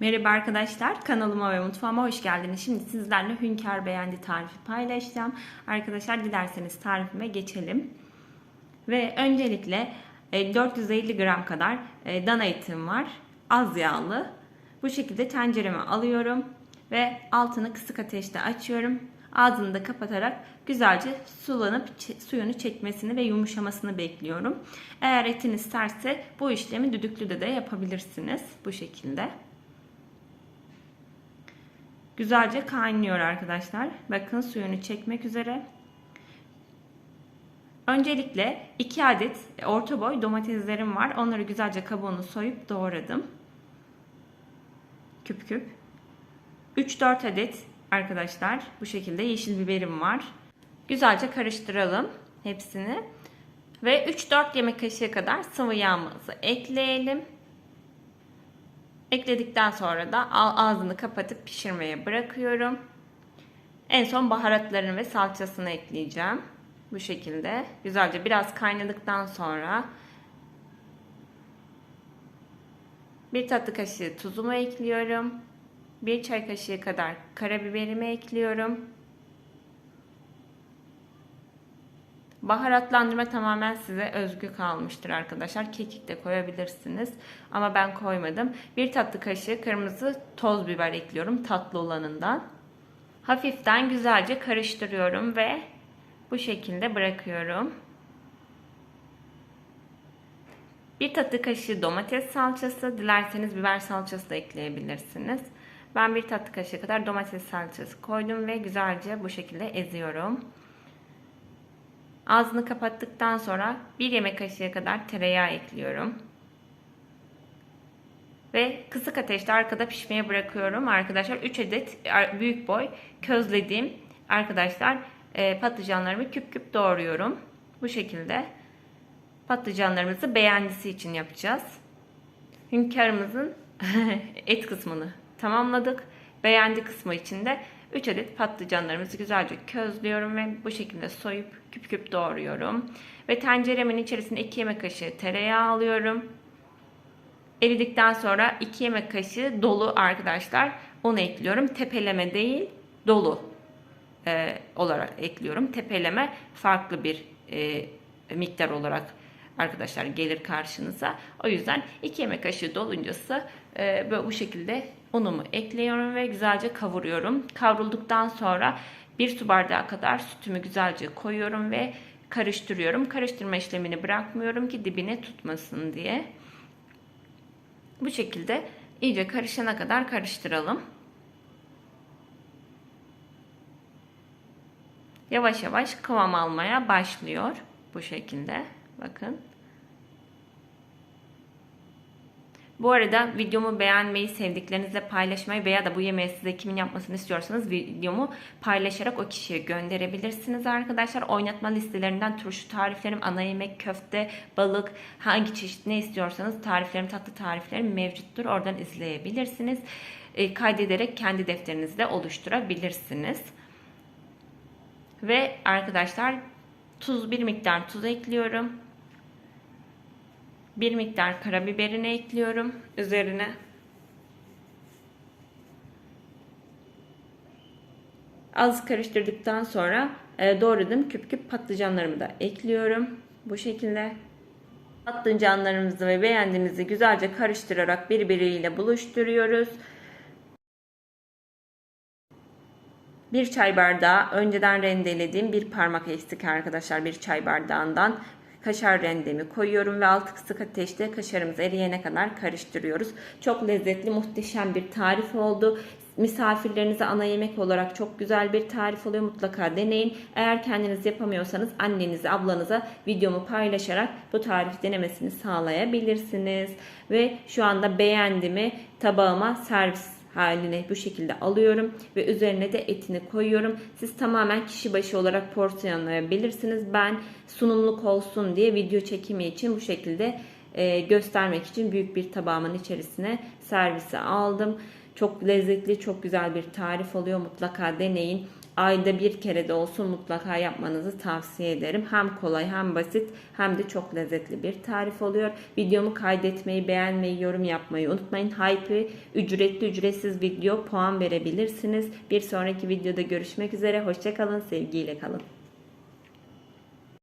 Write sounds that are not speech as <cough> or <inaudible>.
Merhaba arkadaşlar, kanalıma ve mutfağıma hoş geldiniz. Şimdi sizlerle Hünkar Beğendi tarifi paylaşacağım. Arkadaşlar dilerseniz tarifime geçelim. Ve öncelikle e, 450 gram kadar e, dana etim var. Az yağlı. Bu şekilde tencereme alıyorum ve altını kısık ateşte açıyorum. Ağzını da kapatarak güzelce sulanıp suyunu çekmesini ve yumuşamasını bekliyorum. Eğer etiniz isterse bu işlemi düdüklüde de yapabilirsiniz bu şekilde. Güzelce kaynıyor arkadaşlar. Bakın suyunu çekmek üzere. Öncelikle 2 adet orta boy domateslerim var. Onları güzelce kabuğunu soyup doğradım. Küp küp. 3-4 adet arkadaşlar bu şekilde yeşil biberim var. Güzelce karıştıralım hepsini. Ve 3-4 yemek kaşığı kadar sıvı yağımızı ekleyelim. Ekledikten sonra da ağzını kapatıp pişirmeye bırakıyorum. En son baharatlarını ve salçasını ekleyeceğim. Bu şekilde güzelce biraz kaynadıktan sonra bir tatlı kaşığı tuzumu ekliyorum. Bir çay kaşığı kadar karabiberimi ekliyorum. Baharatlandırma tamamen size özgü kalmıştır arkadaşlar. Kekik de koyabilirsiniz. Ama ben koymadım. Bir tatlı kaşığı kırmızı toz biber ekliyorum. Tatlı olanından. Hafiften güzelce karıştırıyorum ve bu şekilde bırakıyorum. Bir tatlı kaşığı domates salçası. Dilerseniz biber salçası da ekleyebilirsiniz. Ben bir tatlı kaşığı kadar domates salçası koydum ve güzelce bu şekilde eziyorum. Ağzını kapattıktan sonra bir yemek kaşığı kadar tereyağı ekliyorum. Ve kısık ateşte arkada pişmeye bırakıyorum arkadaşlar. 3 adet büyük boy közlediğim arkadaşlar e, patlıcanlarımı küp küp doğruyorum. Bu şekilde patlıcanlarımızı beğendisi için yapacağız. Hünkârımızın <laughs> et kısmını tamamladık. Beğendi kısmı için de 3 adet patlıcanlarımızı güzelce közlüyorum ve bu şekilde soyup küp küp doğruyorum. Ve tenceremin içerisine 2 yemek kaşığı tereyağı alıyorum. Eridikten sonra 2 yemek kaşığı dolu arkadaşlar onu ekliyorum. Tepeleme değil dolu e, olarak ekliyorum. Tepeleme farklı bir e, miktar olarak arkadaşlar gelir karşınıza. O yüzden 2 yemek kaşığı doluncası e, böyle bu şekilde unumu ekliyorum ve güzelce kavuruyorum. Kavrulduktan sonra bir su bardağı kadar sütümü güzelce koyuyorum ve karıştırıyorum. Karıştırma işlemini bırakmıyorum ki dibine tutmasın diye. Bu şekilde iyice karışana kadar karıştıralım. Yavaş yavaş kıvam almaya başlıyor bu şekilde. Bakın. Bu arada videomu beğenmeyi, sevdiklerinizle paylaşmayı veya da bu yemeği size kimin yapmasını istiyorsanız videomu paylaşarak o kişiye gönderebilirsiniz arkadaşlar. Oynatma listelerinden turşu tariflerim, ana yemek, köfte, balık, hangi çeşit ne istiyorsanız tariflerim, tatlı tariflerim mevcuttur. Oradan izleyebilirsiniz. E, kaydederek kendi defterinizde oluşturabilirsiniz. Ve arkadaşlar tuz bir miktar tuz ekliyorum. Bir miktar karabiberini ekliyorum üzerine. Az karıştırdıktan sonra e, doğradığım küp küp patlıcanlarımı da ekliyorum. Bu şekilde. Patlıcanlarımızı ve beğendiğimizi güzelce karıştırarak birbiriyle buluşturuyoruz. Bir çay bardağı önceden rendelediğim bir parmak eksik arkadaşlar bir çay bardağından kaşar rendemi koyuyorum ve altı kısık ateşte kaşarımız eriyene kadar karıştırıyoruz. Çok lezzetli muhteşem bir tarif oldu. Misafirlerinize ana yemek olarak çok güzel bir tarif oluyor. Mutlaka deneyin. Eğer kendiniz yapamıyorsanız annenize, ablanıza videomu paylaşarak bu tarif denemesini sağlayabilirsiniz. Ve şu anda beğendimi tabağıma servis haline bu şekilde alıyorum ve üzerine de etini koyuyorum. Siz tamamen kişi başı olarak porsiyonlayabilirsiniz. Ben sunumluk olsun diye video çekimi için bu şekilde e, göstermek için büyük bir tabağımın içerisine servise aldım. Çok lezzetli, çok güzel bir tarif oluyor. Mutlaka deneyin. Ayda bir kere de olsun mutlaka yapmanızı tavsiye ederim. Hem kolay hem basit hem de çok lezzetli bir tarif oluyor. Videomu kaydetmeyi, beğenmeyi, yorum yapmayı unutmayın. Hype ücretli ücretsiz video puan verebilirsiniz. Bir sonraki videoda görüşmek üzere. Hoşçakalın, sevgiyle kalın.